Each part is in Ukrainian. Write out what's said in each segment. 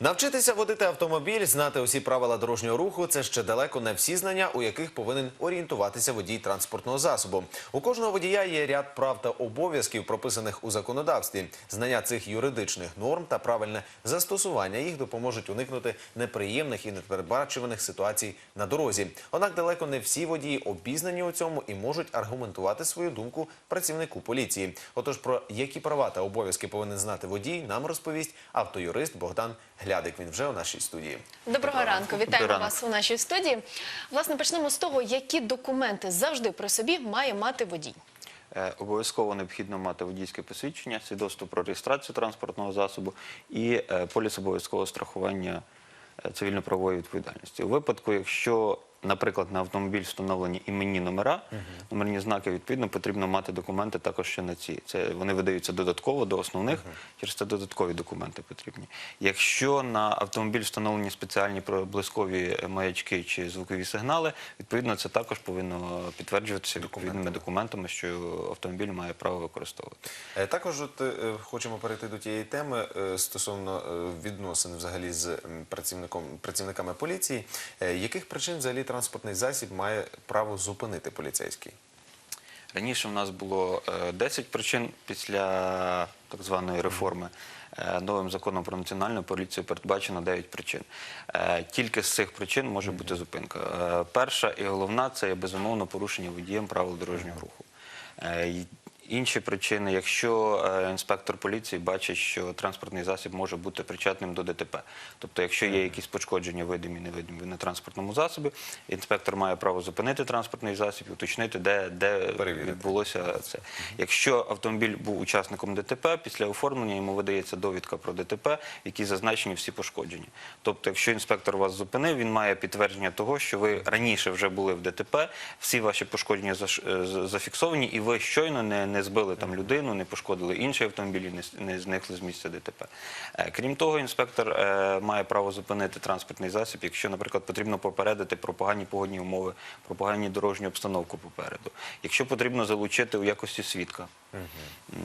Навчитися водити автомобіль, знати усі правила дорожнього руху це ще далеко не всі знання, у яких повинен орієнтуватися водій транспортного засобу. У кожного водія є ряд прав та обов'язків, прописаних у законодавстві. Знання цих юридичних норм та правильне застосування їх допоможуть уникнути неприємних і непередбачуваних ситуацій на дорозі. Однак далеко не всі водії обізнані у цьому і можуть аргументувати свою думку працівнику поліції. Отож, про які права та обов'язки повинен знати водій, нам розповість автоюрист Богдан Глядик. Він вже у нашій студії. Доброго ранку, вітаємо Доброго вас у нашій студії. Власне, почнемо з того, які документи завжди при собі має мати водій. Е, Обов'язково необхідно мати водійське посвідчення, свідоцтво про реєстрацію транспортного засобу і е, поліс обов'язкового страхування е, цивільно-правової відповідальності. У випадку, якщо, наприклад, на автомобіль встановлені іменні номера, номерні знаки, відповідно, потрібно мати документи також ще на ці. Це вони видаються додатково до основних, через це додаткові документи потрібні. Якщо на автомобіль встановлені спеціальні проблискові маячки чи звукові сигнали, відповідно, це також повинно підтверджуватися відповідними документами, що автомобіль має право використовувати. Е, Також от, е, хочемо перейти до тієї теми е, стосовно е, відносин взагалі з працівником працівниками поліції. Е, Яких причин взагалі транспортний засіб має право зупинити поліцейський? Раніше в нас було е, 10 причин після так званої реформи. Е, Новим законом про національну поліцію передбачено 9 причин. Е, Тільки з цих причин може бути зупинка. Е, Перша і головна це безумовно порушення водієм правил дорожнього руху. Інші причини, якщо е, інспектор поліції бачить, що транспортний засіб може бути причетним до ДТП, тобто, якщо є якісь пошкодження видимі, невидимі на транспортному засобі, інспектор має право зупинити транспортний засіб і уточнити, де, де Перевірити. відбулося це. Якщо автомобіль був учасником ДТП, після оформлення йому видається довідка про ДТП, в якій зазначені всі пошкодження. Тобто, якщо інспектор вас зупинив, він має підтвердження того, що ви раніше вже були в ДТП, всі ваші пошкодження е, зафіксовані, і ви щойно не, не збили там людину, не пошкодили інші автомобілі, не, зникли з місця ДТП. Е, Крім того, інспектор е, має право зупинити транспортний засіб, якщо, наприклад, потрібно попередити про погані погодні умови, про погані дорожню обстановку попереду. Якщо потрібно залучити у якості свідка.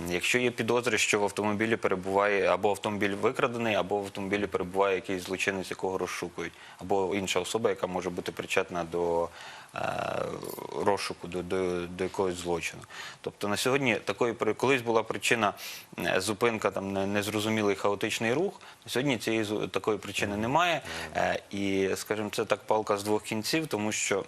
Якщо є підозри, що в автомобілі перебуває або автомобіль викрадений, або в автомобілі перебуває якийсь злочинець, якого розшукують, або інша особа, яка може бути причетна до е, розшуку, до, до, до якогось злочину. Тобто на сьогодні такої колись була причина е, зупинка там незрозумілий хаотичний рух. На сьогодні цієї такої причини немає. Е, І, скажімо, це так палка з двох кінців, тому що.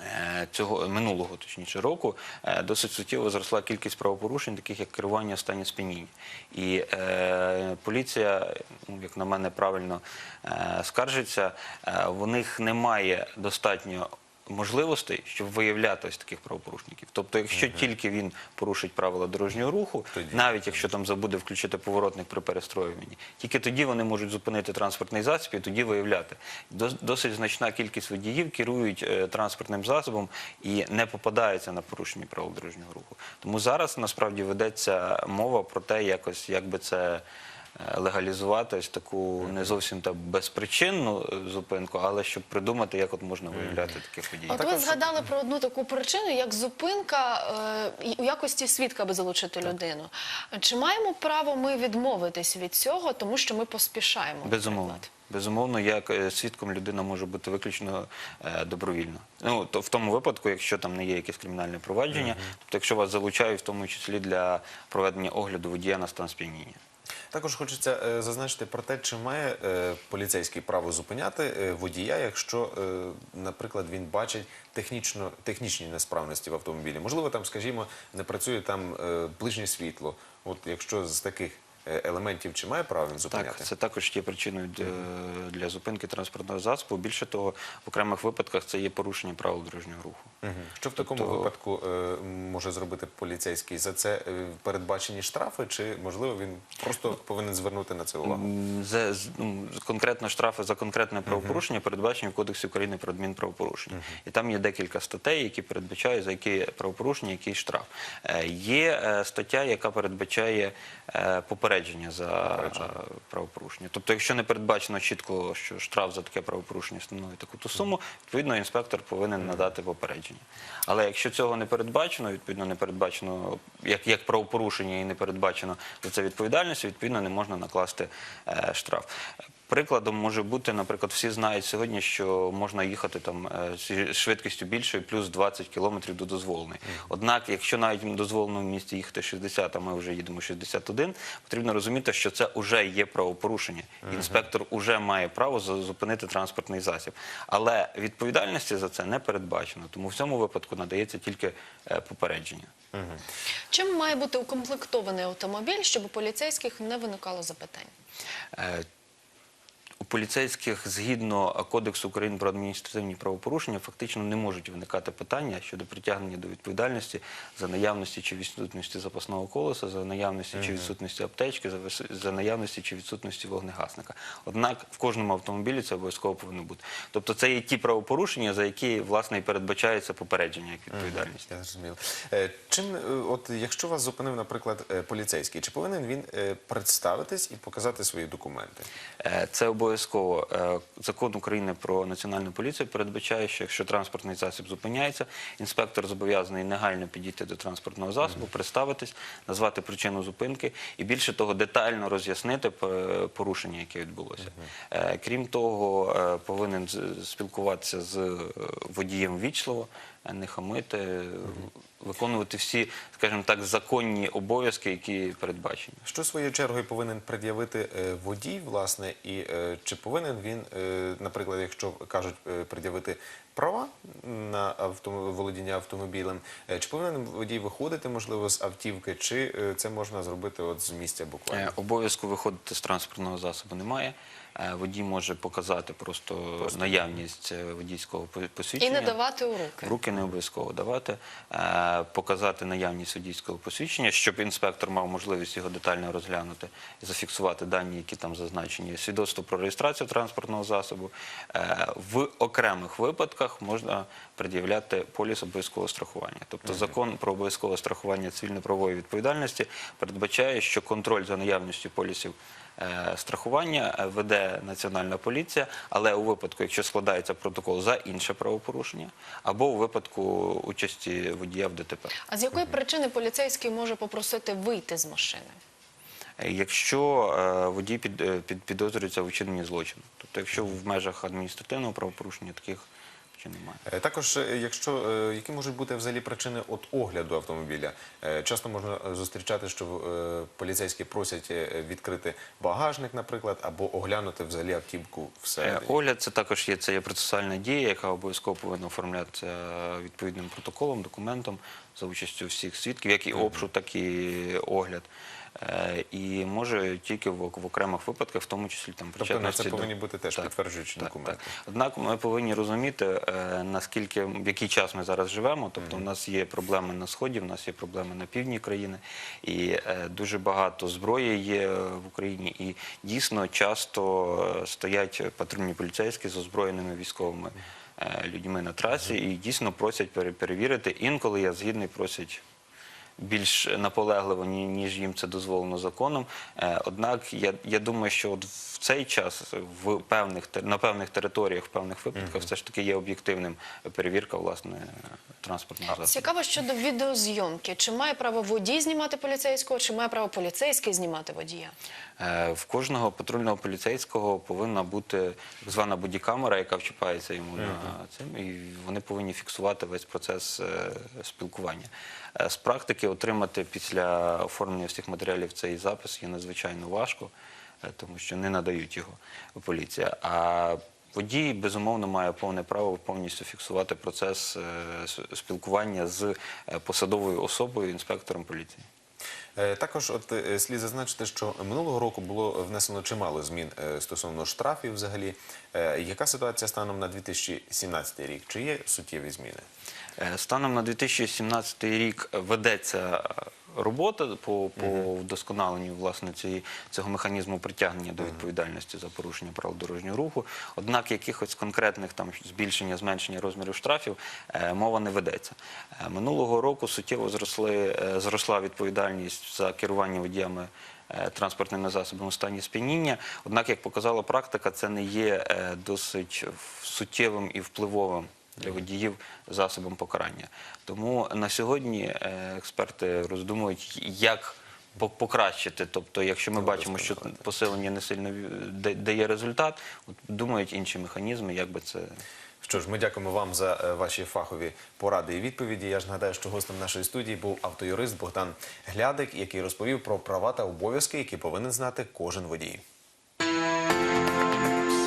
Е, Цього минулого, точніше року, е, досить суттєво зросла кількість правопорушень, таких як керування стані сп'яніння. І е, поліція, ну, як на мене, правильно е, скаржиться, е, в них немає достатньо можливостей, щоб виявляти ось таких правопорушників. Тобто, якщо тільки він порушить правила дорожнього руху, навіть якщо там забуде включити поворотник при перестроюванні, тільки тоді вони можуть зупинити транспортний засіб і тоді виявляти. Досить значна кількість водіїв керують е, транспортним засобом і не попадаються на порушення правил дорожнього руху. Тому зараз насправді ведеться мова про те, якось як би це. Е, Легалізувати ось таку не зовсім та безпричинну е, зупинку, але щоб придумати, як от можна виявляти таких водіїв. От ви згадали про одну таку причину, як зупинка е, у якості свідка, аби залучити людину. Чи маємо право ми відмовитись від цього, тому що ми поспішаємо? Безумовно. наприклад? Безумовно, як е, свідком людина може бути виключно е, добровільно. Ну то в тому випадку, якщо там не є якесь кримінальне провадження, тобто якщо вас залучають, в тому числі для проведення огляду водія на стан сп'яніння. Також хочеться е, зазначити про те, чи має е, поліцейський право зупиняти е, водія, якщо, е, наприклад, він бачить технічно, технічні несправності в автомобілі. Можливо, там, скажімо, не працює там ближнє світло. От якщо з таких елементів, чи має право він зупиняти? Так, це також є причиною для, для зупинки транспортного засобу. Більше того, в окремих випадках це є порушення правил дорожнього руху. Що в такому Тобто- випадку е, може зробити поліцейський? За це е, передбачені штрафи, чи можливо він просто повинен звернути на це увагу? За, ну, конкретно штрафи за конкретне правопорушення передбачені в Кодексі України про адмінправопорушення. І там є декілька статей, які передбачають, за які правопорушення, який штраф. Е, Є е, стаття, яка передбачає е, попередження за правопорушення. Тобто, якщо не передбачено чітко, що штраф за таке правопорушення становить таку-то суму, відповідно інспектор повинен надати попередження. Але якщо цього не передбачено, відповідно не передбачено як, як правопорушення і не передбачено за це відповідальність, відповідно не можна накласти е, штраф. Прикладом може бути, наприклад, всі знають сьогодні, що можна їхати там е, зі швидкістю більшою, плюс 20 кілометрів до дозволеної. Однак, якщо навіть дозволено в місці їхати 60, а ми вже їдемо 61, потрібно розуміти, що це вже є правопорушення. Інспектор вже має право зупинити транспортний засіб. Але відповідальності за це не передбачено. Тому в цьому випадку надається тільки е, попередження. Чим має бути укомплектований автомобіль, щоб у поліцейських не виникало запитань? У поліцейських згідно Кодексу України про адміністративні правопорушення фактично не можуть виникати питання щодо притягнення до відповідальності за наявності чи відсутності запасного колеса, за наявності чи відсутності аптечки, за, за наявності чи відсутності вогнегасника. Однак в кожному автомобілі це обов'язково повинно бути. Тобто це є ті правопорушення, за які власне і передбачається попередження як відповідальність. Я зрозумів. Е, Чим, е, от якщо вас зупинив, наприклад, е, поліцейський, чи повинен він представитись і показати свої документи? Це обов'язково. Е, Закон України про національну поліцію передбачає, що якщо транспортний засіб зупиняється, інспектор зобов'язаний негайно підійти до транспортного засобу, представитись, назвати причину зупинки і більше того, детально роз'яснити е, порушення, яке відбулося. Е, Крім того, повинен спілкуватися з водієм вічливо, е, не хамити, виконувати всі, скажімо так, законні обов'язки, які передбачені. Що своєю чергою повинен пред'явити е, водій, власне, і е, чи повинен він, е, наприклад, якщо кажуть пред'явити права на автом- володіння автомобілем, е, чи повинен водій виходити, можливо, з автівки, чи е, це можна зробити от з місця буквально? Е, Обов'язку виходити з транспортного засобу немає. Водій може показати просто, наявність водійського по- І не давати у руки. В руки не обов'язково давати, показати наявність водійського посвідчення, щоб інспектор мав можливість його детально розглянути і зафіксувати дані, які там зазначені. Свідоцтво про реєстрацію транспортного засобу. В окремих випадках можна пред'являти поліс обов'язкового страхування. Тобто закон про обов'язкове страхування цивільно-правової відповідальності передбачає, що контроль за наявністю полісів е, страхування е, веде Національна поліція, але у випадку, якщо складається протокол за інше правопорушення, або у випадку участі водія в ДТП. А з якої причини поліцейський може попросити вийти з машини? Е, Якщо водій під, під, підозрюється у вчиненні злочину, тобто якщо в межах адміністративного правопорушення таких причин немає. Е, Також, е, якщо е, які можуть бути взагалі причини от огляду автомобіля, часто можна зустрічати, що поліцейські просять відкрити багажник, наприклад, або оглянути взагалі автівку Е, всередині. Огляд це також є, це є процесуальна дія, яка обов'язково повинна оформлятися відповідним протоколом, документом за участю всіх свідків, як і обшук, так і огляд. Е, І може тільки в, в окремих випадках, в тому числі там Тобто на це до- повинні бути теж Так, підтверджуючі так, документи. так. Однак ми повинні розуміти, е, наскільки в який час ми зараз живемо. Тобто, у нас є проблеми на сході, в нас є проблеми на півдні країни, і е, дуже багато зброї є в Україні. І дійсно часто стоять патрульні поліцейські з озброєними військовими людьми на трасі, і дійсно просять пере- перевірити. Інколи я згідний просять більш наполегливо, ніж їм це дозволено законом. Е, Однак я, я думаю, що от в цей час в певних на певних територіях, в певних випадках, все ж таки є об'єктивним перевірка власне транспортного засобу. Цікаво щодо відеозйомки. Чи має право водій знімати поліцейського, чи має право поліцейський знімати водія? Е, В кожного патрульного поліцейського повинна бути так звана бодікамера, яка вчіпається йому на цим, і вони повинні фіксувати весь процес е, спілкування. Е, З практики отримати після оформлення всіх матеріалів цей запис є надзвичайно важко, е, тому що не надають його поліція. А Водій безумовно має повне право повністю фіксувати процес е, спілкування з посадовою особою, інспектором поліції. Е, Також от е, слід зазначити, що минулого року було внесено чимало змін е, стосовно штрафів. Взагалі, яка ситуація станом на 2017 рік? Чи є суттєві зміни? Станом на 2017 рік ведеться робота по, по вдосконаленню власне цієї, цього механізму притягнення до відповідальності за порушення правил дорожнього руху. Однак якихось конкретних там збільшення, зменшення розмірів штрафів е, мова не ведеться. Е, Минулого року суттєво зросли, е, зросла відповідальність за керування водіями транспортними засобами у стані сп'яніння. Однак, як показала практика, це не є досить суттєвим і впливовим для водіїв засобом покарання. Тому на сьогодні е, експерти роздумують, як покращити. Тобто, якщо ми бачимо, що посилення не сильно дає результат, думають інші механізми, як би це. Що ж, ми дякуємо вам за е, ваші фахові поради і відповіді. Я ж нагадаю, що гостем нашої студії був автоюрист Богдан Глядик, який розповів про права та обов'язки, які повинен знати кожен водій.